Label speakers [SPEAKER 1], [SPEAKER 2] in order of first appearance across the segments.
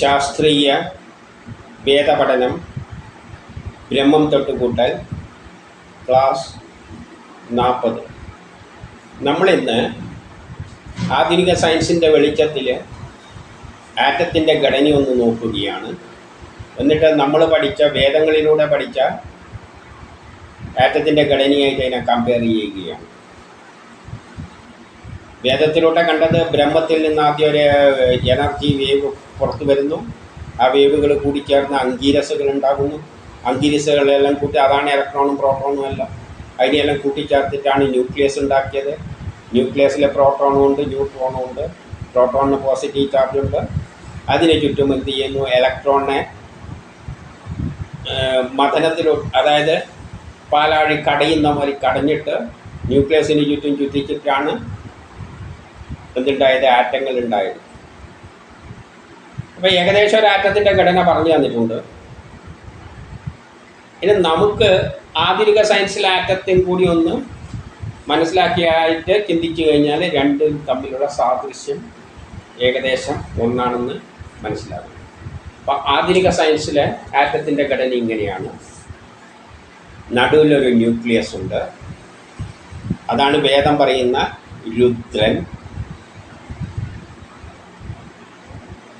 [SPEAKER 1] ശാസ്ത്രീയ വേദപഠനം ബ്രഹ്മം തൊട്ടുകൂട്ടൽ ക്ലാസ് നാൽപ്പത് നമ്മളിന്ന് ആധുനിക സയൻസിന്റെ വെളിച്ചത്തിൽ ആറ്റത്തിന്റെ ഘടനയൊന്ന് നോക്കുകയാണ്. എന്നിട്ട് നമ്മൾ പഠിച്ച വേദങ്ങളിലൂടെ പഠിച്ച ആറ്റത്തിന്റെ ഘടനയായിട്ട് അതിനെ കമ്പയർ ചെയ്യുകയാണ്. വേദത്തിലൂടെ കണ്ടത് ബ്രഹ്മത്തിൽ നിന്ന് ആദ്യം ഒരു എനർജി വേവ് പുറത്തു വരുന്നു. ആ വേവുകൾ കൂടിച്ചേർന്ന് അങ്കീരസുകൾ ഉണ്ടാകുന്നു. അങ്കീരസുകളെല്ലാം കൂട്ടി അതാണ് ഇലക്ട്രോണും പ്രോട്ടോണും എല്ലാം. അതിനെല്ലാം കൂട്ടിച്ചേർത്തിട്ടാണ് ന്യൂക്ലിയസ് ഉണ്ടാക്കിയത്. ന്യൂക്ലിയസിലെ പ്രോട്ടോണും ഉണ്ട് ന്യൂട്രോണും ഉണ്ട്. പ്രോട്ടോണിന് പോസിറ്റീവ് ചാർജ് ഉണ്ട്. അതിനെ ചുറ്റും എന്ത് ചെയ്യുന്നു? ഇലക്ട്രോണിനെ മഥനത്തിൽ അതായത് പാലാഴി കടയുന്ന മാതിരി കടഞ്ഞിട്ട് ന്യൂക്ലിയസിന് ചുറ്റും ചുറ്റിച്ചിട്ടാണ് എന്തുണ്ടായത്? ആറ്റങ്ങൾ ഉണ്ടായത്. അപ്പോൾ ഏകദേശം ഒരു ആറ്റത്തിന്റെ ഘടന പറഞ്ഞു തന്നിട്ടുണ്ട്. ഇനി നമുക്ക് ആധുനിക സയൻസിലെ ആറ്റത്തെയും കൂടി ഒന്ന് മനസ്സിലാക്കിയായിട്ട് ചിന്തിച്ചു കഴിഞ്ഞാൽ രണ്ട് തമ്മിലുള്ള സാദൃശ്യം ഏകദേശം ഒന്നാണെന്ന് മനസ്സിലാകും. അപ്പം ആധുനിക സയൻസിലെ ആറ്റത്തിന്റെ ഘടന ഇങ്ങനെയാണ്. നടുവിലൊരു ന്യൂക്ലിയസ് ഉണ്ട്. അതാണ് വേദം പറയുന്ന രുദ്രൻ.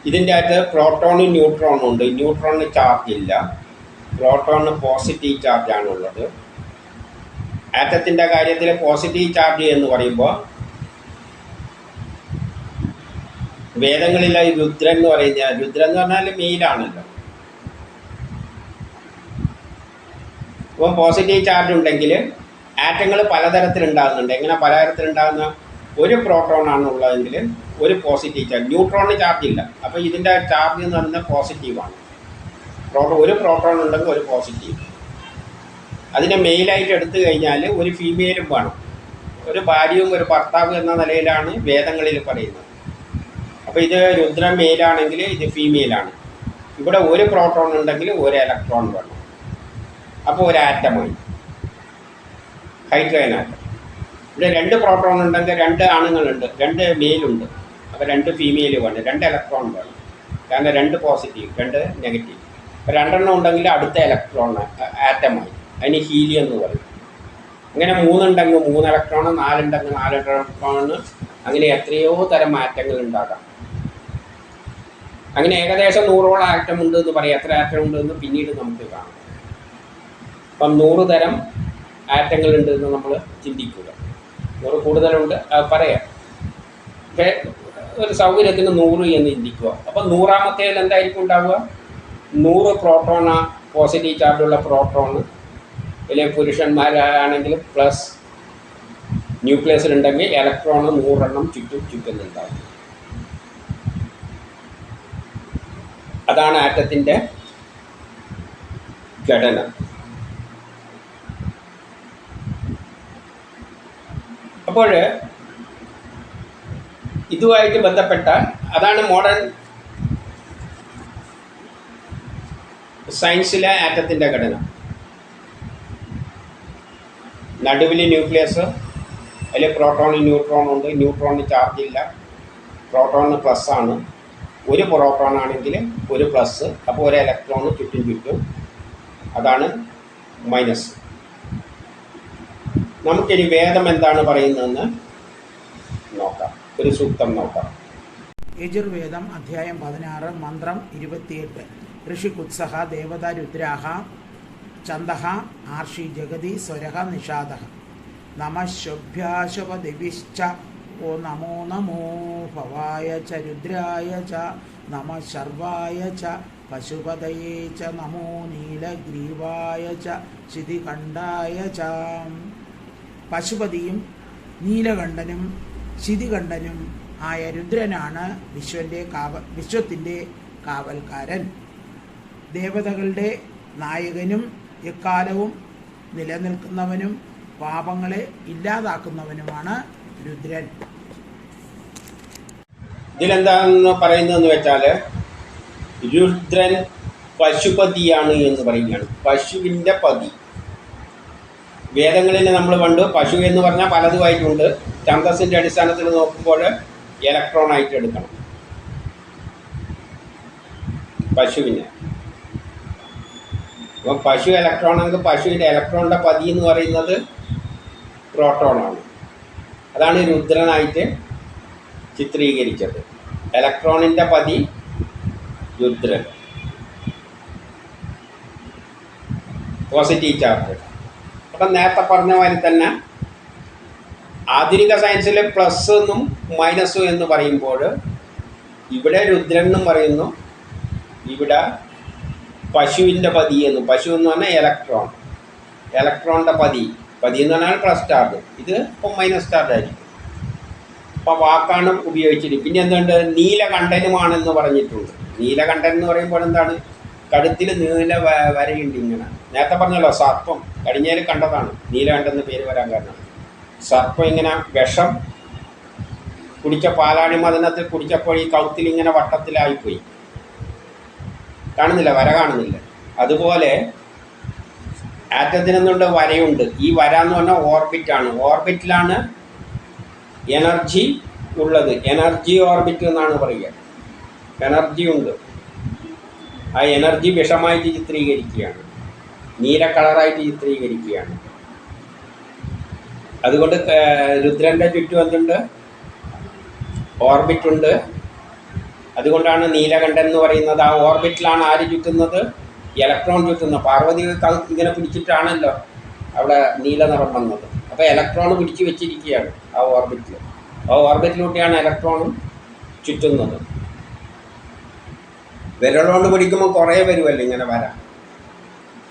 [SPEAKER 1] ഇതിന്റെ അകത്ത് പ്രോട്ടോണും ന്യൂട്രോണും ഉണ്ട്. ന്യൂട്രോണിന് ചാർജ് ഇല്ല. പ്രോട്ടോണിന് പോസിറ്റീവ് ചാർജാണുള്ളത് ആറ്റത്തിന്റെ കാര്യത്തിൽ പോസിറ്റീവ് ചാർജ് എന്ന് പറയുമ്പോൾ വേദങ്ങളിലെ രുദ്രൻ എന്ന് പറയുന്ന രുദ്രൻ എന്ന് പറഞ്ഞാൽ മെയിലാണല്ലോ. അപ്പോൾ പോസിറ്റീവ് ചാർജ് ഉണ്ടെങ്കിൽ ആറ്റങ്ങൾ പലതരത്തിലുണ്ടാകുന്നുണ്ട്. എങ്ങനെ പലതരത്തിലുണ്ടാകുന്ന? ഒരു പ്രോട്ടോൺ ആണ് ഉള്ളതെങ്കിൽ ഒരു പോസിറ്റീവ് ചാർജ് ന്യൂട്രോണിന് ചാർജ് ഇല്ല. അപ്പോൾ ഇതിന്റെ ചാർജ് എന്ന് പറയുന്നത് പോസിറ്റീവാണ് പ്രോട്ടോൺ ഒരു പ്രോട്ടോൺ ഉണ്ടെങ്കിൽ ഒരു പോസിറ്റീവ് അതിനെ മെയിലായിട്ട് എടുത്തു കഴിഞ്ഞാൽ ഒരു ഫീമെയിലും വേണം. ഒരു ഭാര്യയും ഒരു ഭർത്താവും എന്ന നിലയിലാണ് വേദങ്ങളിൽ പറയുന്നത്. അപ്പോൾ ഇത് രുദ്ര മെയിലാണെങ്കിൽ ഇത് ഫീമെയിലാണ് ഇവിടെ ഒരു പ്രോട്ടോൺ ഉണ്ടെങ്കിൽ ഒരു ഇലക്ട്രോൺ വേണം. അപ്പോൾ ഒരു ആറ്റമായി ഹൈഡ്രജൻ ആറ്റം ഇവിടെ രണ്ട് പ്രോട്ടോൺ ഉണ്ടെങ്കിൽ രണ്ട് ആണുങ്ങളുണ്ട് രണ്ട് മെയിലുണ്ട് അപ്പോൾ രണ്ട് ഫീമെയിൽ വേണം രണ്ട് ഇലക്ട്രോൺ വേണം. കാരണം രണ്ട് പോസിറ്റീവ് രണ്ട് നെഗറ്റീവ് അപ്പോൾ രണ്ടെണ്ണം ഉണ്ടെങ്കിൽ അടുത്ത ഇലക്ട്രോൺ ആറ്റമായി അതിന് ഹീലിയം എന്ന് പറയും. അങ്ങനെ മൂന്നുണ്ടെങ്കിൽ മൂന്ന് ഇലക്ട്രോൺ നാലുണ്ടെങ്കിൽ നാല് ഇലക്ട്രോൺ അങ്ങനെ എത്രയോ തരം മാറ്റങ്ങൾ ഉണ്ടാകാം. അങ്ങനെ ഏകദേശം നൂറോളം ആറ്റം ഉണ്ട് എന്ന് പറയാം. എത്ര ആറ്റം ഉണ്ട് എന്ന് പിന്നീട് നമുക്ക് കാണാം. അപ്പം നൂറ് തരം ആറ്റങ്ങൾ ഉണ്ട് എന്ന് നമ്മൾ ചിന്തിക്കുക. നൂറ് കൂടുതലുണ്ട്. പറയാ. ഒരു സൗകര്യത്തിന് നൂറ് എന്ന് ചിന്തിക്കുക അപ്പോൾ നൂറാമത്തേൽ എന്തായിരിക്കും ഉണ്ടാവുക? നൂറ് പ്രോട്ടോണ പോസിറ്റീവ് ചാർജുള്ള പ്രോട്ടോണ് അല്ലെങ്കിൽ പുരുഷന്മാരാണെങ്കിൽ പ്ലസ് ന്യൂക്ലിയസിലുണ്ടെങ്കിൽ ഇലക്ട്രോൺ നൂറെണ്ണം ചുറ്റും ചുറ്റുന്നുണ്ടാവും. അതാണ് ആറ്റത്തിന്റെ ഘടന. അപ്പോൾ ഇതുമായിട്ട് ബന്ധപ്പെട്ട അതാണ് മോഡേൺ സയൻസിലെ ആറ്റത്തിന്റെ ഘടന. നടുവിൽ ന്യൂക്ലിയസ് അതിൽ പ്രോട്ടോണിൽ ന്യൂട്രോൺ ഉണ്ട്. ന്യൂട്രോണിന് ചാർജ് ഇല്ല. പ്രോട്ടോണിന് പ്ലസ് ആണ്. ഒരു പ്രോട്ടോൺ ആണെങ്കിൽ ഒരു പ്ലസ് അപ്പോൾ ഒരു ഇലക്ട്രോൺ ചുറ്റും ചുറ്റും. അതാണ് മൈനസ് നമുക്കിനി വേദം എന്താണ് പറയുന്നതെന്ന് നോക്കാം. ഒരു സൂക്തം നോക്കാം.
[SPEAKER 2] യജുർവേദം അധ്യായം പതിനാറ് മന്ത്രം ഇരുപത്തിയെട്ട്. ഋഷികുത്സഹ ദേവത രുദ്രാഹ ചന്ദഹ ആർഷി ജഗതി സ്വരഹ നിഷാദ നമശുഭ്യാശവദിവിശ്ച ഓ നമോ നമോ ഭവായ ച രുദ്രായ ച. നമ ശർവായ ച. പശുപതയേ ച. നമോ നീലഗ്രീവായ ച. ശിതികണ്ഠായ ച. പശുപതിയും നീലകണ്ഠനും ശിതികണ്ഠനും ആയ രുദ്രനാണ് വിശ്വന്റെ കാവ വിശ്വത്തിന്റെ കാവൽക്കാരൻ. ദേവതകളുടെ നായകനും എക്കാലവും നിലനിൽക്കുന്നവനും പാപങ്ങളെ ഇല്ലാതാക്കുന്നവനുമാണ് രുദ്രൻ.
[SPEAKER 1] ഇതിലെന്താണെന്ന് പറയുന്നതെന്ന് വെച്ചാൽ രുദ്രൻ പശുപതിയാണ് എന്ന് പറയുകയാണ്. പശുവിന്റെ പതി. വേദങ്ങളിൽ നമ്മൾ പണ്ട് പശു എന്ന് പറഞ്ഞാൽ പലതുമായിട്ടുണ്ട് ഛന്തസിന്റെ അടിസ്ഥാനത്തിൽ നോക്കുമ്പോൾ ഇലക്ട്രോൺ ആയിട്ട് എടുക്കണം. പശുവിന്. അപ്പോൾ പശു ഇലക്ട്രോൺ ആണെങ്കിൽ പശുവിന്റെ ഇലക്ട്രോണിന്റെ പതി എന്ന് പറയുന്നത് പ്രോട്ടോണാണ് അതാണ് രുദ്രനായിട്ട് ചിത്രീകരിച്ചത്. ഇലക്ട്രോണിന്റെ പതി രുദ്രൻ. പോസിറ്റീവ് ചാർജ് അപ്പം നേരത്തെ പറഞ്ഞ മാതിരി തന്നെ ആധുനിക സയൻസിൽ പ്ലസ് എന്നും മൈനസും എന്ന് പറയുമ്പോൾ ഇവിടെ രുദ്രൻ എന്നും പറയുന്നു. ഇവിടെ പശുവിന്റെ പതി എന്നും. പശു എന്ന് പറഞ്ഞാൽ ഇലക്ട്രോൺ ഇലക്ട്രോണിന്റെ പതി. പതി എന്ന് പറഞ്ഞാൽ പ്ലസ് ചാർജ് ഇത് ഇപ്പം മൈനസ് ചാർജ് ആയിരിക്കും. അപ്പോൾ വാക്കാണ് ഉപയോഗിച്ചിരിക്കുന്നത്. പിന്നെ എന്തുണ്ട്? നീലകണ്ഠനുമാണെന്ന് പറഞ്ഞിട്ടുണ്ട്. നീലകണ്ഠൻ എന്ന് പറയുമ്പോൾ എന്താണ്? കഴുത്തിൽ നീല വരയുണ്ട് ഇങ്ങനെ. നേരത്തെ പറഞ്ഞല്ലോ സർപ്പം. കഴിഞ്ഞേൽ കണ്ടതാണ്. നീല എന്ന് പേര് വരാൻ കാരണം. സർപ്പം ഇങ്ങനെ വിഷം കുടിച്ച പാലാണി മദനത്തിൽ കുടിച്ചപ്പോൾ ഈ കഴുത്തിൽ ഇങ്ങനെ വട്ടത്തിലായിപ്പോയി. കാണുന്നില്ല വര കാണുന്നില്ല. അതുപോലെ ആറ്റത്തിനെന്നുണ്ട് വരയുണ്ട്. ഈ വര എന്ന് പറഞ്ഞാൽ ഓർബിറ്റാണ് ഓർബിറ്റിലാണ് എനർജി ഉള്ളത്. എനർജി ഓർബിറ്റ് എന്നാണ് പറയുക. എനർജി ഉണ്ട്. ആ എനർജി വിഷമായിട്ട് ചിത്രീകരിക്കുകയാണ്. നീല കളറായിട്ട് ചിത്രീകരിക്കുകയാണ്. അതുകൊണ്ട് രുദ്രന്റെ ചുറ്റും എന്തുണ്ട്? ഓർബിറ്റ് ഉണ്ട്. അതുകൊണ്ടാണ് നീലകണ്ഠൻ എന്ന് പറയുന്നത്. ആ ഓർബിറ്റിലാണ് ആര് ചുറ്റുന്നത്? ഇലക്ട്രോൺ ചുറ്റുന്നത്. പാർവതി ഇങ്ങനെ പിടിച്ചിട്ടാണല്ലോ അവിടെ നീല നിറം വന്നത്. അപ്പോൾ ഇലക്ട്രോൺ പിടിച്ചു വെച്ചിരിക്കുകയാണ് ആ ഓർബിറ്റിൽ ആ ഓർബിറ്റിലൂടെയാണ് ഇലക്ട്രോണും ചുറ്റുന്നത്. വിരലുകൊണ്ട് പിടിക്കുമ്പോൾ കുറേ വരുമല്ലോ ഇങ്ങനെ വരാം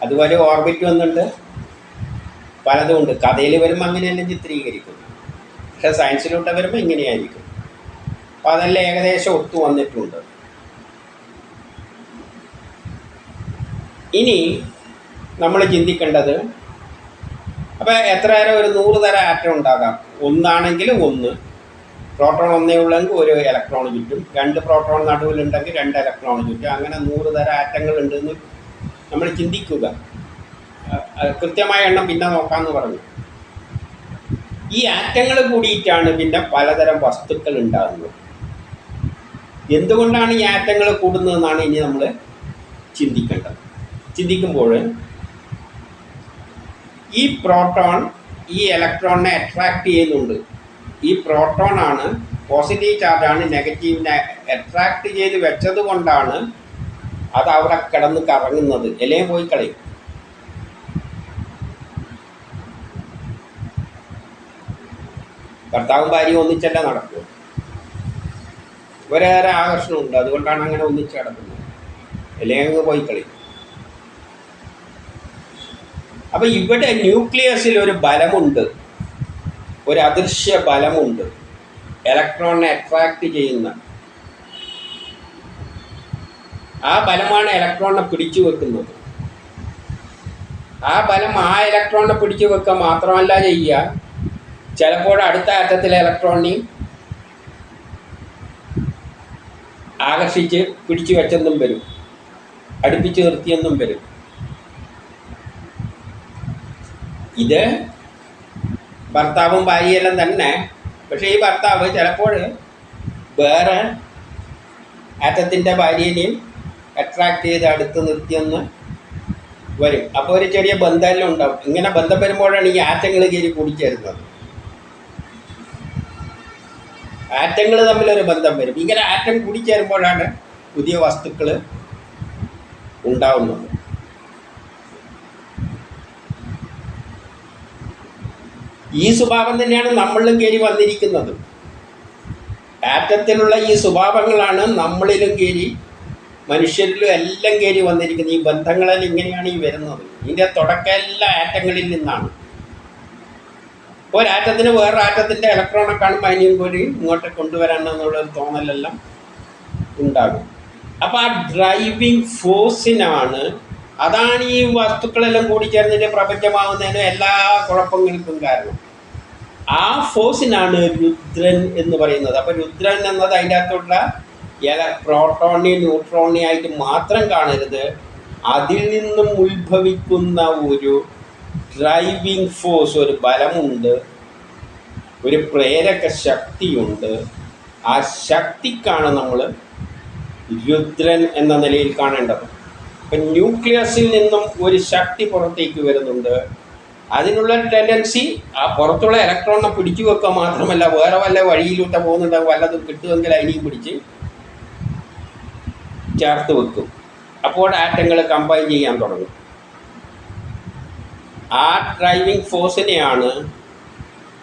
[SPEAKER 1] അതുപോലെ ഓർബിറ്റ് വന്നിട്ട് പലതും ഉണ്ട്. കഥയിൽ വരുമ്പോൾ അങ്ങനെയല്ല ചിത്രീകരിക്കും. പക്ഷെ സയൻസിലോട്ട് വരുമ്പോൾ ഇങ്ങനെയായിരിക്കും. അപ്പം അതെല്ലാം ഏകദേശം ഒത്തു വന്നിട്ടുണ്ട്. ഇനി നമ്മൾ ചിന്തിക്കേണ്ടത് അപ്പം എത്ര തരം ഒരു നൂറ് തരം ആറ്റം ഉണ്ടാകാം? ഒന്നാണെങ്കിൽ ഒന്ന് പ്രോട്ടോൺ ഒന്നേ ഉള്ളെങ്കിൽ ഒരു ഇലക്ട്രോൺ ചുറ്റും രണ്ട് പ്രോട്ടോൺ നടുവിലുണ്ടെങ്കിൽ രണ്ട് ഇലക്ട്രോൺ ചുറ്റും. അങ്ങനെ നൂറ് തരം ആറ്റങ്ങൾ ഉണ്ടെന്ന് നമ്മൾ ചിന്തിക്കുക. കൃത്യമായ എണ്ണം പിന്നെ നോക്കാമെന്ന് പറഞ്ഞു. ഈ ആറ്റങ്ങൾ കൂടിയിട്ടാണ് പിന്നെ പലതരം വസ്തുക്കൾ ഉണ്ടാകുന്നത്. എന്തുകൊണ്ടാണ് ഈ ആറ്റങ്ങൾ കൂടുന്നതെന്നാണ് ഇനി നമ്മൾ ചിന്തിക്കേണ്ടത്. ചിന്തിക്കുമ്പോൾ ഈ പ്രോട്ടോൺ ഈ ഇലക്ട്രോണിനെ അട്രാക്ട് ചെയ്യുന്നുണ്ട്. ഈ പ്രോട്ടോൺ ആണ് പോസിറ്റീവ് ചാർജാണ് നെഗറ്റീവിനെ അട്രാക്ട് ചെയ്ത് വെച്ചത് കൊണ്ടാണ് അത് അവിടെ കിടന്ന് കറങ്ങുന്നത്. ഇലയും പോയി കളയും ഭർത്താവും ഭാര്യയും ഒന്നിച്ചല്ല നടക്കുക ഒരേറെ ആകർഷണമുണ്ട്. അതുകൊണ്ടാണ് അങ്ങനെ ഒന്നിച്ച് കിടക്കുന്നത് അല്ലെങ്കിൽ പോയി കളി. അപ്പൊ ഇവിടെ ന്യൂക്ലിയസിൽ ഒരു ബലമുണ്ട്. ഒരു അദൃശ്യ ബലമുണ്ട്. ഇലക്ട്രോണിനെ അട്രാക്ട് ചെയ്യുന്ന. ആ ബലമാണ് ഇലക്ട്രോണിനെ പിടിച്ചു വെക്കുന്നത്. ആ ബലം ആ ഇലക്ട്രോണിനെ പിടിച്ചു വെക്കുക മാത്രമല്ല ചെയ്യുക. ചിലപ്പോൾ അടുത്ത അറ്റത്തിലെ ഇലക്ട്രോണിനെയും ആകർഷിച്ച് പിടിച്ചു വെച്ചെന്നും വരും. അടുപ്പിച്ച് നിർത്തിയെന്നും വരും. ഇത് ഭർത്താവും ഭാര്യയെല്ലാം തന്നെ. പക്ഷേ ഈ ഭർത്താവ് ചിലപ്പോൾ വേറെ ആറ്റത്തിന്റെ ഭാര്യനെയും അട്രാക്റ്റ് ചെയ്ത് അടുത്ത് നിർത്തിയെന്ന് വരും. അപ്പോൾ ഒരു ചെറിയ ബന്ധമെല്ലാം ഉണ്ടാവും. ഇങ്ങനെ ബന്ധം വരുമ്പോഴാണ് ഈ ആറ്റങ്ങൾ കയറി കൂടിച്ചേരുന്നത്. ആറ്റങ്ങൾ തമ്മിലൊരു ബന്ധം വരും. ഇങ്ങനെ ആറ്റം കൂടിച്ചേരുമ്പോഴാണ് പുതിയ വസ്തുക്കൾ ഉണ്ടാവുന്നത്. ഈ സ്വഭാവം തന്നെയാണ് നമ്മളിലും കയറി വന്നിരിക്കുന്നത്. ആറ്റത്തിലുള്ള ഈ സ്വഭാവങ്ങളാണ് നമ്മളിലും കയറി മനുഷ്യരിലും എല്ലാം കയറി വന്നിരിക്കുന്നത്. ഈ ബന്ധങ്ങളിൽ ഇങ്ങനെയാണ് ഈ വരുന്നത്. ഇതിന്റെ തുടക്ക എല്ലാ ആറ്റങ്ങളിൽ നിന്നാണ്. ഒരാറ്റത്തിന് വേറെ ആറ്റത്തിന്റെ ഇലക്ട്രോണെ കാണുമ്പോൾ അതിനെയും കൂടി ഇങ്ങോട്ട് കൊണ്ടുവരാനെന്നുള്ളൊരു തോന്നലെല്ലാം ഉണ്ടാകും. അപ്പോൾ ആ ഡ്രൈവിംഗ് ഫോഴ്സിനാണ് അതാണ് ഈ വസ്തുക്കളെല്ലാം കൂടി ചേർന്നിട്ട് പ്രപഞ്ചമാവുന്നതിനും എല്ലാ കുഴപ്പങ്ങൾക്കും കാരണം. ആ ഫോഴ്സിനാണ് രുദ്രൻ എന്ന് പറയുന്നത്. അപ്പം രുദ്രൻ എന്നത് അതിന്റെ അകത്തുള്ള ഇല പ്രോട്ടോണി ന്യൂട്രോണി ആയിട്ട് മാത്രം കാണരുത്. അതിൽ നിന്നും ഉത്ഭവിക്കുന്ന ഒരു ഡ്രൈവിംഗ് ഫോഴ്സ് ഒരു ബലമുണ്ട്. ഒരു പ്രേരക ശക്തിയുണ്ട്. ആ ശക്തിക്കാണ് നമ്മൾ രുദ്രൻ എന്ന നിലയിൽ കാണേണ്ടത്. അപ്പം ന്യൂക്ലിയസിൽ നിന്നും ഒരു ശക്തി പുറത്തേക്ക് വരുന്നുണ്ട്. അതിനുള്ള ടെൻഡൻസി ആ പുറത്തുള്ള ഇലക്ട്രോണിനെ പിടിച്ചു വെക്കുക മാത്രമല്ല വേറെ വല്ല വഴിയിലൂടെ പോകുന്നുണ്ടെങ്കിൽ വല്ലതും കിട്ടുമെങ്കിൽ അതിനെയും പിടിച്ച് ചേർത്ത് വെക്കും. അപ്പോൾ ആറ്റങ്ങൾ കമ്പൈൻ ചെയ്യാൻ തുടങ്ങും. ആ ഡ്രൈവിംഗ് ഫോഴ്സിനെയാണ്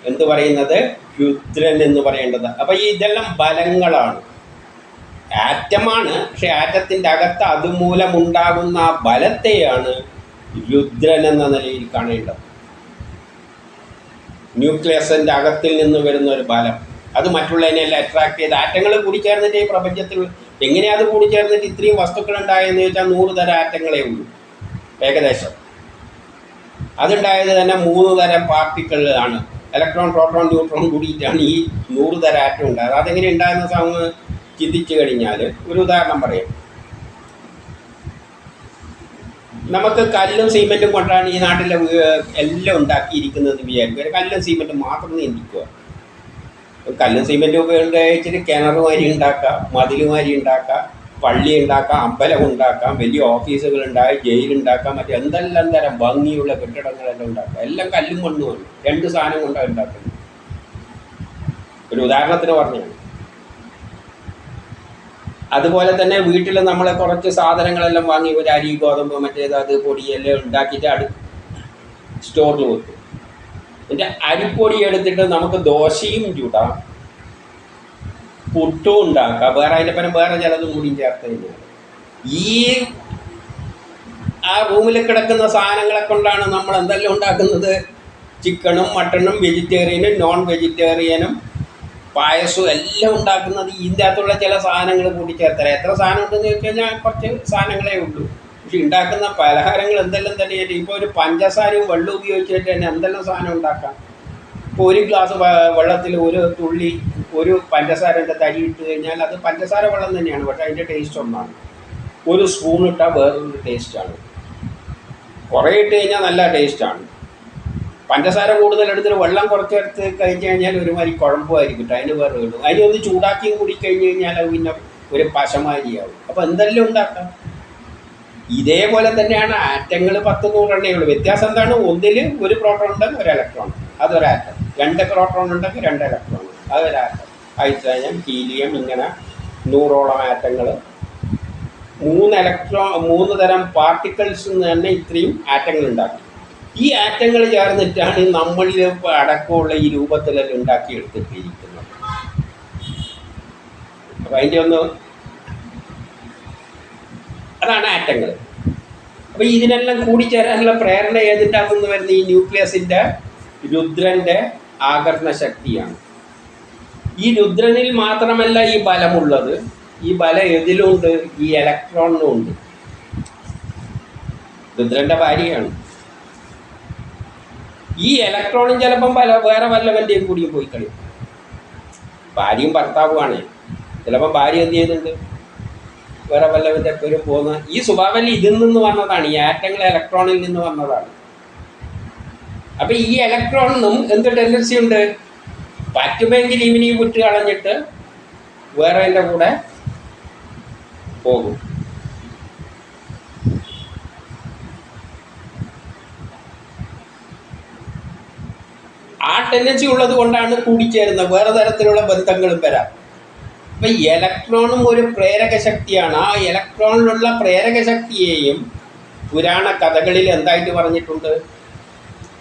[SPEAKER 1] എന്ത് പറയുന്നത്? രുദ്രൻ എന്ന് പറയേണ്ടത്. അപ്പോൾ ഈ ഇതെല്ലാം ബലങ്ങളാണ്. ആറ്റമാണ് പക്ഷെ ആറ്റത്തിന്റെ അകത്ത് അതുമൂലമുണ്ടാകുന്ന ആ ബലത്തെയാണ് രുദ്രൻ എന്ന നിലയിൽ കാണേണ്ടത്. ന്യൂക്ലിയസിന്റെ അകത്തിൽ നിന്ന് വരുന്ന ഒരു ബലം. അത് മറ്റുള്ളതിനെല്ലാം അട്രാക്ട് ചെയ്ത് ആറ്റങ്ങൾ കൂടിച്ചേർന്നിട്ട് ഈ പ്രപഞ്ചത്തിൽ എങ്ങനെയാ അത് കൂടിച്ചേർന്നിട്ട് ഇത്രയും വസ്തുക്കൾ ഉണ്ടായെന്ന് ചോദിച്ചാൽ നൂറ് തരം ആറ്റങ്ങളേ ഉള്ളൂ. ഏകദേശം. അതുണ്ടായത് തന്നെ മൂന്ന് തരം പാർട്ടിക്കിളാണ് ഇലക്ട്രോൺ പ്രോട്ടോൺ ന്യൂട്രോൺ കൂടിയിട്ടാണ് ഈ നൂറ് തരം ആറ്റം ഉണ്ടായത്. അതെങ്ങനെ ഉണ്ടായെന്ന് സമയം ചിന്തിച്ചു കഴിഞ്ഞാൽ ഒരു ഉദാഹരണം പറയാം. നമുക്ക് കല്ലും സിമെന്റും കൊണ്ടാണ് ഈ നാട്ടിലെ എല്ലാം ഉണ്ടാക്കിയിരിക്കുന്നത് വിചാരിക്കും. കല്ലും സിമെന്റും മാത്രം നിയന്ത്രിക്കുക കല്ലും സിമെന്റും ഉപയോഗിച്ചിട്ട് കിണർ മാതിരി ഉണ്ടാക്കാം മതിൽ മാതിരി ഉണ്ടാക്കാം പള്ളി ഉണ്ടാക്കാം അമ്പലം ഉണ്ടാക്കാം വലിയ ഓഫീസുകൾ ഉണ്ടാക്കാം ജയിലുണ്ടാക്കാം മറ്റേ എന്തെല്ലാം തരം ഭംഗിയുള്ള കെട്ടിടങ്ങളെല്ലാം ഉണ്ടാക്കാം. എല്ലാം കല്ലും കൊണ്ടുപോകും രണ്ട് സാധനം കൊണ്ടാണ് ഉണ്ടാക്കുന്നത്. ഒരു ഉദാഹരണത്തിന് പറഞ്ഞാണ് അതുപോലെ തന്നെ വീട്ടിൽ നമ്മൾ കുറച്ച് സാധനങ്ങളെല്ലാം വാങ്ങി ഒരു അരി ഗോതമ്പ് മറ്റേത് അത് പൊടിയെല്ലാം ഉണ്ടാക്കിയിട്ട് അടു സ്റ്റോറിൽ വെക്കും. എന്നിട്ട് അരിപ്പൊടി എടുത്തിട്ട് നമുക്ക് ദോശയും ചൂടാം പുട്ടും ഉണ്ടാക്കാം. വേറെ അതിന്റെ പരം വേറെ ചിലതും കൂടിയും ചേർത്ത് കഴിഞ്ഞാൽ. ഈ ആ റൂമിൽ കിടക്കുന്ന സാധനങ്ങളെ കൊണ്ടാണ് നമ്മൾ എന്തെല്ലാം ഉണ്ടാക്കുന്നത്? ചിക്കനും മട്ടണും വെജിറ്റേറിയനും നോൺ വെജിറ്റേറിയനും പായസവും എല്ലാം ഉണ്ടാക്കുന്നത് ഇതിന്റെ അകത്തുള്ള ചില സാധനങ്ങൾ കൂടി ചേർത്തല എത്ര സാധനം ഉണ്ടെന്ന് ചോദിച്ചു കഴിഞ്ഞാൽ കുറച്ച് സാധനങ്ങളേ ഉള്ളൂ. പക്ഷെ ഉണ്ടാക്കുന്ന പലഹാരങ്ങൾ എന്തെല്ലാം തന്നെയായിട്ട് ഇപ്പോൾ ഒരു പഞ്ചസാരയും വെള്ളം ഉപയോഗിച്ചിട്ട് തന്നെ എന്തെല്ലാം സാധനം ഉണ്ടാക്കാം? ഇപ്പോൾ ഒരു ഗ്ലാസ് വെള്ളത്തിൽ ഒരു തുള്ളി ഒരു പഞ്ചസാരന്റെ തരി ഇട്ട് കഴിഞ്ഞാൽ അത് പഞ്ചസാര വെള്ളം തന്നെയാണ് പക്ഷേ അതിന്റെ ടേസ്റ്റ് ഒന്നാണ്. ഒരു സ്പൂൺ ഇട്ടാൽ വേറൊരു ടേസ്റ്റാണ് കുറേ ഇട്ട് കഴിഞ്ഞാൽ നല്ല ടേസ്റ്റാണ് പഞ്ചസാര കൂടുതൽ എടുത്തിട്ട് വെള്ളം കുറച്ച് എടുത്ത് കഴിഞ്ഞ് കഴിഞ്ഞാൽ ഒരുമാതിരി കുഴമ്പമായിരിക്കും അതിന് വേറെ ഇടും അതിന് ഒന്ന് ചൂടാക്കി കൂടി കഴിഞ്ഞ് കഴിഞ്ഞാൽ അത് പിന്നെ ഒരു പശമാരിയാവും. അപ്പോൾ എന്തെല്ലാം ഉണ്ടാക്കാം? ഇതേപോലെ തന്നെയാണ് ആറ്റങ്ങൾ പത്ത് നൂറെണ്ണേ ഉള്ളൂ. വ്യത്യാസം എന്താണ്? ഒന്നിൽ ഒരു പ്രോട്ടോൺ ഉണ്ടെങ്കിൽ ഒരു ഇലക്ട്രോൺ അതൊരു ആറ്റം രണ്ട് പ്രോട്ടോൺ ഉണ്ടെങ്കിൽ രണ്ട് ഇലക്ട്രോൺ അതൊരു ആറ്റം ഹൈഡ്രജൻ ഹീലിയം ഇങ്ങനെ നൂറോളം ആറ്റങ്ങൾ. മൂന്ന് ഇലക്ട്രോ മൂന്ന് തരം പാർട്ടിക്കിൾസ് തന്നെ ഇത്രയും ആറ്റങ്ങൾ ഉണ്ടാക്കി. ഈ ആറ്റങ്ങൾ ചേർന്നിട്ടാണ് നമ്മളിൽ അടക്കമുള്ള ഈ രൂപത്തിലെല്ലാം ഉണ്ടാക്കിയെടുത്തിട്ടിരിക്കുന്നത്. അപ്പം അതിന്റെ ഒന്ന് അതാണ് ആറ്റങ്ങൾ. അപ്പം ഇതിനെല്ലാം കൂടിച്ചേരാനുള്ള പ്രേരണ ഏതിന്റെ വരുന്ന ഈ ന്യൂക്ലിയസിന്റെ രുദ്രന്റെ ആകർഷണ ശക്തിയാണ്. ഈ രുദ്രനിൽ മാത്രമല്ല ഈ ബലമുള്ളത്. ഈ ബലം എതിലുണ്ട് ഈ ഇലക്ട്രോണിനും ഉണ്ട് രുദ്രന്റെ ഭാര്യയാണ്. ഈ ഇലക്ട്രോണും ചിലപ്പം പല വേറെ വല്ലവന്റെയും കൂടിയും പോയി കളിയും. ഭാര്യയും ഭർത്താവുമാണ്. ചിലപ്പോൾ ഭാര്യ എന്ത് ചെയ്യുന്നുണ്ട്? വേറെ വല്ലവന്റെ പേരും പോകുന്ന. ഈ സ്വഭാവലി ഇതിൽ നിന്ന് വന്നതാണ്. ഈ ആറ്റങ്ങൾ ഇലക്ട്രോണിൽ നിന്ന് വന്നതാണ്. അപ്പം ഈ ഇലക്ട്രോണിനും എന്ത് ടെൻഡൻസി ഉണ്ട്? പറ്റുമെങ്കിൽ ഇവനെയും വിട്ട് കളഞ്ഞിട്ട് വേറെ എന്റെ കൂടെ പോകും ആ ടെൻഡൻസി ഉള്ളത് കൊണ്ടാണ് കൂടിച്ചേരുന്നത്. വേറെ തരത്തിലുള്ള ബന്ധങ്ങളും വരാം. അപ്പൊ ഇലക്ട്രോണും ഒരു പ്രേരക ശക്തിയാണ്. ആ ഇലക്ട്രോണിലുള്ള പ്രേരക ശക്തിയെയും പുരാണ കഥകളിൽ എന്തായിട്ട് പറഞ്ഞിട്ടുണ്ട്?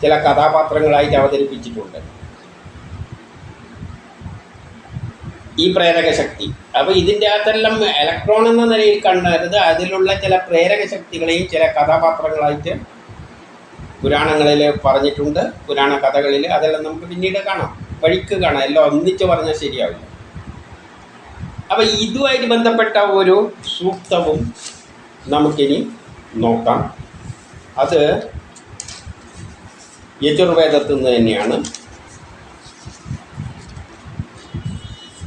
[SPEAKER 1] ചില കഥാപാത്രങ്ങളായിട്ട് അവതരിപ്പിച്ചിട്ടുണ്ട്. ഈ പ്രേരക ശക്തി. അപ്പോൾ ഇതിന്റെ അകത്തെല്ലാം ഇലക്ട്രോൺ എന്ന നിലയിൽ കണ്ടത് അതിലുള്ള ചില പ്രേരക ശക്തികളെയും ചില കഥാപാത്രങ്ങളായിട്ട് പുരാണങ്ങളിൽ പറഞ്ഞിട്ടുണ്ട് പുരാണ കഥകളിൽ അതെല്ലാം നമുക്ക് പിന്നീട് കാണാം. വഴിക്ക് കാണാം. എല്ലാം ഒന്നിച്ച് പറഞ്ഞാൽ ശരിയാവില്ല. അപ്പം ഇതുമായിട്ട് ബന്ധപ്പെട്ട ഒരു സൂക്തവും നമുക്കിനി നോക്കാം. അത് യജുർവേദത്തിൽ നിന്ന് തന്നെയാണ്.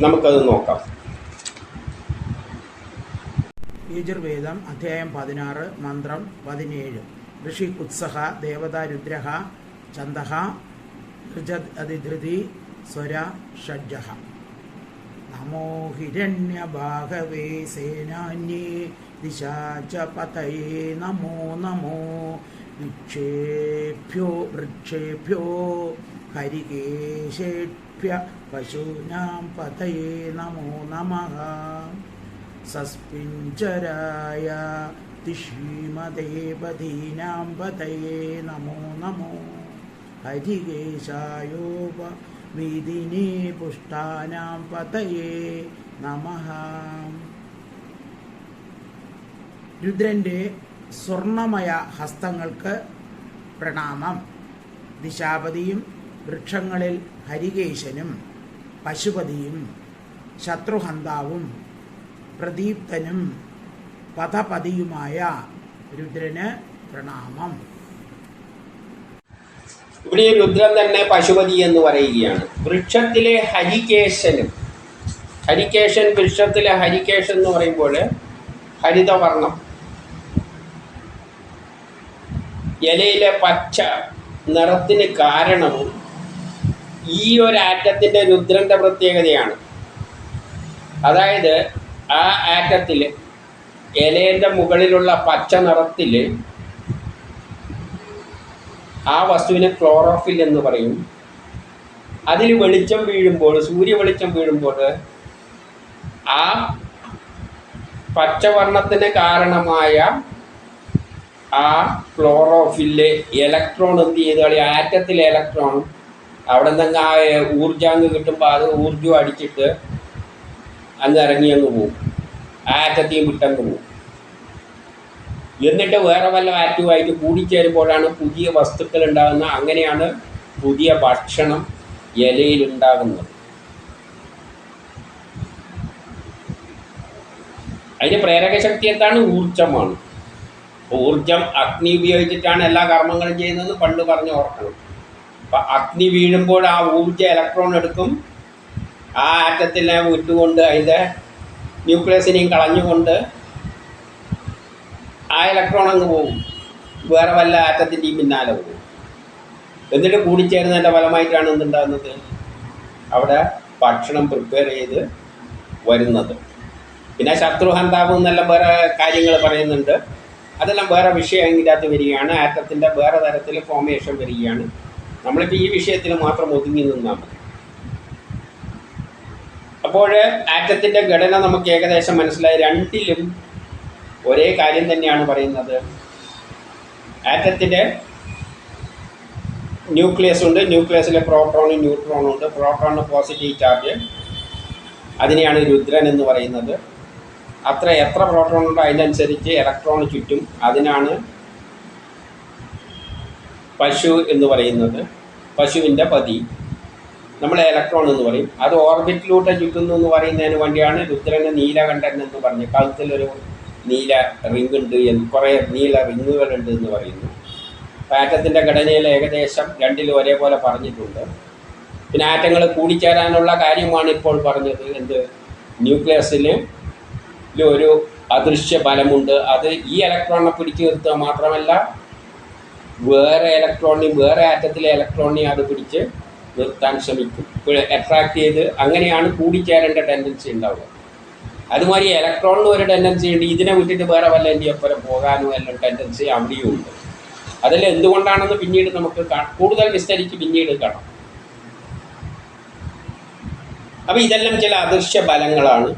[SPEAKER 1] നമുക്കത് നോക്കാം.
[SPEAKER 2] യജുർവേദം അധ്യായം പതിനാറ് മന്ത്രം പതിനേഴ്. ഋഷി ഉത്സഹ ദേവത രുദ്രഹ ചന്ദഹ അതിധൃതി സ്വര ഷഡ്ജഹ. നമോ ഹിരണ്യഭാഗവേ സേനാന്യേ ദിശാച പതയേ നമോ നമോ വിക്ഷേഭ്യോ വൃക്ഷേഭ്യോ ഹരികേശേഭ്യ പശൂനാം പതയേ നമോ നമഃ. സസ്പിഞ്ചരായ തിഷീമദേവതീനാം പതയേ നമോ നമോ. ഹരികേശായോപ വീതിനേ പുഷ്ടാനാം പതയേ നമഃ. രുദ്രന്റെ സ്വർണമയ ഹസ്തങ്ങൾക്ക് പ്രണാമം. ദിശാപതിയും വൃക്ഷങ്ങളിൽ ഹരികേശനും പശുപതിയും ശത്രുഹന്താവും പ്രദീപ്തനും പഥപതിയുമായ രുദ്രന് പ്രണാമം.
[SPEAKER 1] ഇവിടെ രുദ്രൻ തന്നെ പശുപതി എന്ന് പറയുകയാണ്. വൃക്ഷത്തിലെ ഹരികേശനും ഹരികേശൻ വൃക്ഷത്തിലെ ഹരികേശൻ എന്ന് പറയുമ്പോൾ ഹരിതവർണം ഇലയിലെ പച്ച നിറത്തിന് കാരണവും ഈ ഒരു ആറ്റത്തിന്റെ രുദ്രന്റെ പ്രത്യേകതയാണ്. അതായത് ആ ആറ്റത്തിൽ ഇലേന്റെ മുകളിലുള്ള പച്ച നിറത്തിൽ ആ വസ്തുവിനെ ക്ലോറോഫിൽ എന്ന് പറയും. അതിൽ വെളിച്ചം വീഴുമ്പോൾ സൂര്യ വെളിച്ചം വീഴുമ്പോൾ ആ പച്ചവർണത്തിന് കാരണമായ ആ ക്ലോറോഫിൽ ഇലക്ട്രോൺ എന്ത് ചെയ്ത്? കളി ആറ്റത്തിലെ ഇലക്ട്രോൺ. അവിടെ നിന്ന് ആ ഊർജാങ്ക് കിട്ടുമ്പോൾ അത് ഊർജം അടിച്ചിട്ട് അങ്ങ് ഇറങ്ങിയങ്ങ് പോകും. ആ ആറ്റത്തെയും വിട്ടങ്ങ് എന്നിട്ട് വേറെ വല്ല ആറ്റുമായിട്ട് കൂടിച്ചേരുമ്പോഴാണ് പുതിയ വസ്തുക്കൾ ഉണ്ടാകുന്നത് അങ്ങനെയാണ് പുതിയ ഭക്ഷണം ഇലയിൽ ഉണ്ടാകുന്നത് അതിന് പ്രേരക ശക്തി എന്താണ്? ഊർജമാണ് ഊർജം അഗ്നി ഉപയോഗിച്ചിട്ടാണ് എല്ലാ കർമ്മങ്ങളും ചെയ്യുന്നത് പണ്ട് പറഞ്ഞ് ഓർക്കണം. അപ്പം അഗ്നി വീഴുമ്പോൾ ആ ഊർജ ഇലക്ട്രോൺ എടുക്കും. ആ ആറ്റത്തിനെ വിട്ടുകൊണ്ട് അതിന്റെ ന്യൂക്ലിയസിനെയും കളഞ്ഞുകൊണ്ട് ആ ഇലക്ട്രോൺ അങ്ങ് പോകും വേറെ വല്ല ആറ്റത്തിന്റെയും പിന്നാലെ പോകും എന്നിട്ട് കൂടിച്ചേരുന്നതിന്റെ ഫലമായിട്ടാണ് എന്തുണ്ടാകുന്നത്? അവിടെ ഭക്ഷണം പ്രിപ്പയർ ചെയ്ത് വരുന്നത്. പിന്നെ ശത്രുഹന്താവ് എന്നെല്ലാം വേറെ കാര്യങ്ങൾ പറയുന്നുണ്ട്. അതെല്ലാം വേറെ വിഷയം ഇതിനകത്ത് വരികയാണ്. ആറ്റത്തിന്റെ വേറെ തരത്തിൽ ഫോമേഷൻ വരികയാണ്. നമ്മളിപ്പോൾ ഈ വിഷയത്തിൽ മാത്രം ഒതുങ്ങി നിന്നാൽ മതി. അപ്പോൾ ആറ്റത്തിന്റെ ഘടന നമുക്ക് ഏകദേശം മനസ്സിലായി. രണ്ടിലും ഒരേ കാര്യം തന്നെയാണ് പറയുന്നത്. ആറ്റത്തിന്റെ ന്യൂക്ലിയസ് ഉണ്ട്. ന്യൂക്ലിയസിലെ പ്രോട്ടോണും ന്യൂട്രോണും ഉണ്ട്. പ്രോട്ടോണിന് പോസിറ്റീവ് ചാർജ് അതിനെയാണ് രുദ്രൻ എന്ന് പറയുന്നത്. അത്ര എത്ര പ്രോട്ടോൺ ഉണ്ടോ അതിനനുസരിച്ച് ഇലക്ട്രോൺ ചുറ്റും അതിനാണ് പശു എന്ന് പറയുന്നത്. പശുവിന്റെ പതി. നമ്മൾ ഇലക്ട്രോൺ എന്ന് പറയും. അത് ഓർബിറ്റിലൂടെ ചുറ്റുന്നു എന്ന് പറയുന്നതിന് വേണ്ടിയാണ് രുദ്രന് നീലകണ്ഠൻ എന്ന് പറഞ്ഞ് കഴുത്തിലൊരു നീല റിംഗ് ഉണ്ട് എന്ന് കുറേ നീല റിങ്ങുകളുണ്ട് എന്ന് പറയുന്നു. ആറ്റത്തിന്റെ ഘടനയിൽ ഏകദേശം രണ്ടിലും ഒരേപോലെ പറഞ്ഞിട്ടുണ്ട്. പിന്നെ ആറ്റങ്ങൾ കൂടിച്ചേരാനുള്ള കാര്യമാണ് ഇപ്പോൾ പറഞ്ഞത്. എന്ത്? ന്യൂക്ലിയസിന് ഒരു അദൃശ്യ ബലമുണ്ട്. അത് ഈ ഇലക്ട്രോണിനെ പിടിച്ചു നിർത്തുക മാത്രമല്ല വേറെ ഇലക്ട്രോണിനെയും വേറെ ആറ്റത്തിലെ ഇലക്ട്രോണിനെയും അത് പിടിച്ച് നിർത്താൻ ശ്രമിക്കും. അട്രാക്ട് ചെയ്ത് അങ്ങനെയാണ് കൂടിച്ചേരേണ്ട ടെൻഡൻസി ഉണ്ടാവുക. അതുമാതിരി ഇലക്ട്രോണിന് ഒരു ടെൻഡൻസി ഉണ്ട്. ഇതിനെ വിട്ടിട്ട് വേറെ വല്ല എന്റെ ഒപ്പം പോകാനും എല്ലാം ടെൻഡൻസി അവിടെയും ഉണ്ട്. അതിൽ എന്തുകൊണ്ടാണെന്ന് പിന്നീട് നമുക്ക് കൂടുതൽ വിസ്തരിച്ച് പിന്നീട് കാണാം. അപ്പോൾ ഇതെല്ലാം ചില അദൃശ്യ ബലങ്ങളാണ്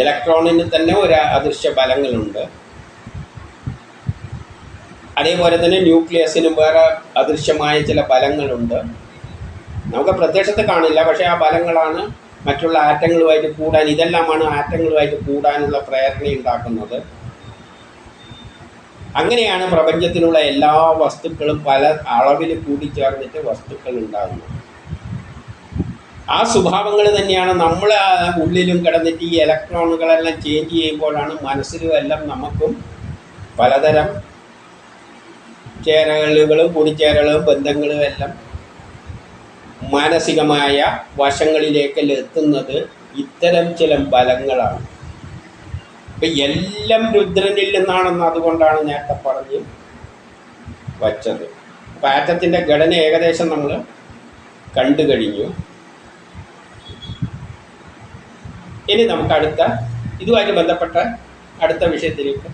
[SPEAKER 1] ഇലക്ട്രോണിന് തന്നെ ഒരു അദൃശ്യ ബലങ്ങളുണ്ട് അതേപോലെ തന്നെ ന്യൂക്ലിയസിനും വേറെ അദൃശ്യമായ ചില ബലങ്ങളുണ്ട് നമുക്ക് പ്രത്യക്ഷത്തെ കാണില്ല പക്ഷേ ആ ബലങ്ങളാണ് മറ്റുള്ള ആറ്റങ്ങളുമായിട്ട് കൂടാൻ ഇതെല്ലാമാണ് ആറ്റങ്ങളുമായിട്ട് കൂടാനുള്ള പ്രേരണ ഉണ്ടാക്കുന്നത്. അങ്ങനെയാണ് പ്രപഞ്ചത്തിലുള്ള എല്ലാ വസ്തുക്കളും പല അളവിൽ കൂടിച്ചേർന്നിട്ട് വസ്തുക്കൾ ഉണ്ടാകുന്നത്. ആ സ്വഭാവങ്ങൾ തന്നെയാണ് നമ്മൾ ഉള്ളിലും കിടന്നിട്ട് ഈ ഇലക്ട്രോണുകളെല്ലാം ചേഞ്ച് ചെയ്യുമ്പോഴാണ് മനസ്സിലും എല്ലാം നമുക്കും പലതരം ചേരലുകളും കൂടിച്ചേരലുകളും ബന്ധങ്ങളും എല്ലാം മാനസികമായ വശങ്ങളിലേക്കെല്ലാം എത്തുന്നത് ഇത്തരം ചില ബലങ്ങളാണ്. ഇപ്പം എല്ലാം രുദ്രനിൽ നിന്നാണെന്ന് അതുകൊണ്ടാണ് നേരത്തെ പറഞ്ഞ് വച്ചത്. അപ്പം ആറ്റത്തിന്റെ ഘടന ഏകദേശം നമ്മൾ കണ്ടു കഴിഞ്ഞു. ഇനി നമുക്ക് അടുത്ത ഇതുമായിട്ട് ബന്ധപ്പെട്ട അടുത്ത വിഷയത്തിലേക്ക്